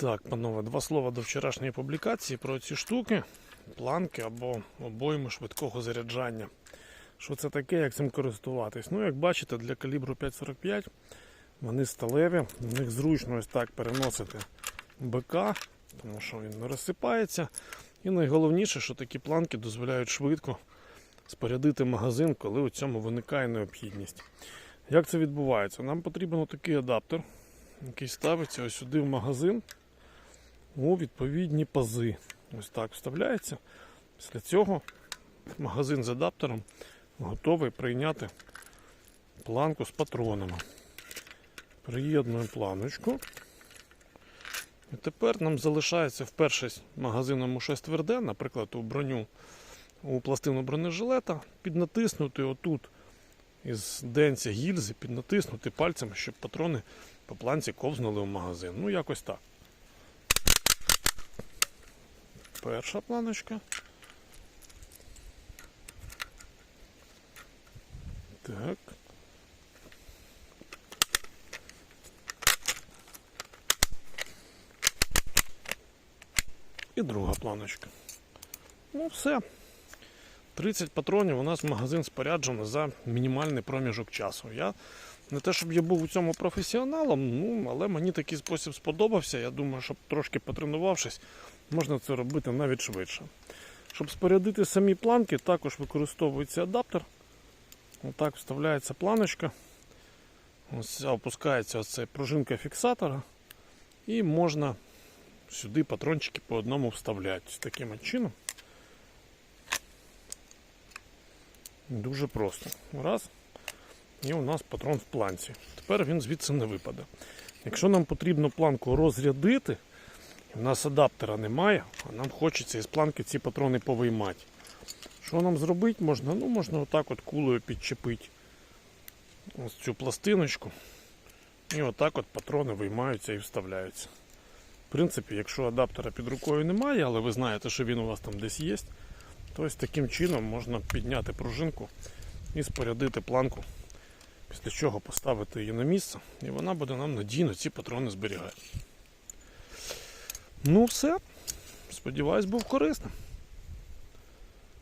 Так, панове, два слова до вчорашньої публікації про ці штуки, планки або обойми швидкого заряджання. Що це таке, як цим користуватись? Ну, як бачите, для калібру 5,45 вони сталеві, в них зручно ось так переносити БК, тому що він не розсипається. І найголовніше, що такі планки дозволяють швидко спорядити магазин, коли у цьому виникає необхідність. Як це відбувається? Нам потрібен такий адаптер, який ставиться ось сюди в магазин у відповідні пази. Ось так вставляється. Після цього магазин з адаптером готовий прийняти планку з патронами. Приєднуємо планочку. І тепер нам залишається вперше магазином щось тверде, наприклад, у броню, у пластину бронежилета, піднатиснути отут із денця гільзи, піднатиснути пальцем, щоб патрони по планці ковзнули в магазин. Ну, якось так. Перша планочка. Так. І друга планочка. Ну, все. 30 патронів у нас магазин споряджено за мінімальний проміжок часу. Я не те, щоб я був у цьому професіоналом, ну, але мені такий спосіб сподобався. Я думаю, щоб трошки потренувавшись, можна це робити навіть швидше. Щоб спорядити самі планки, також використовується адаптер. Отак вставляється планочка. Ось опускається оця пружинка фіксатора. І можна сюди патрончики по одному вставляти. Таким чином. Дуже просто. Раз. І у нас патрон в планці. Тепер він звідси не випаде. Якщо нам потрібно планку розрядити, у нас адаптера немає, а нам хочеться із планки ці патрони повиймати. Що нам зробити можна? Ну, можна отак от кулею підчепити ось цю пластиночку. І отак от патрони виймаються і вставляються. В принципі, якщо адаптера під рукою немає, але ви знаєте, що він у вас там десь є, то ось таким чином можна підняти пружинку і спорядити планку, після чого поставити її на місце, і вона буде нам надійно ці патрони зберігати. Ну все. Сподіваюсь, був корисним.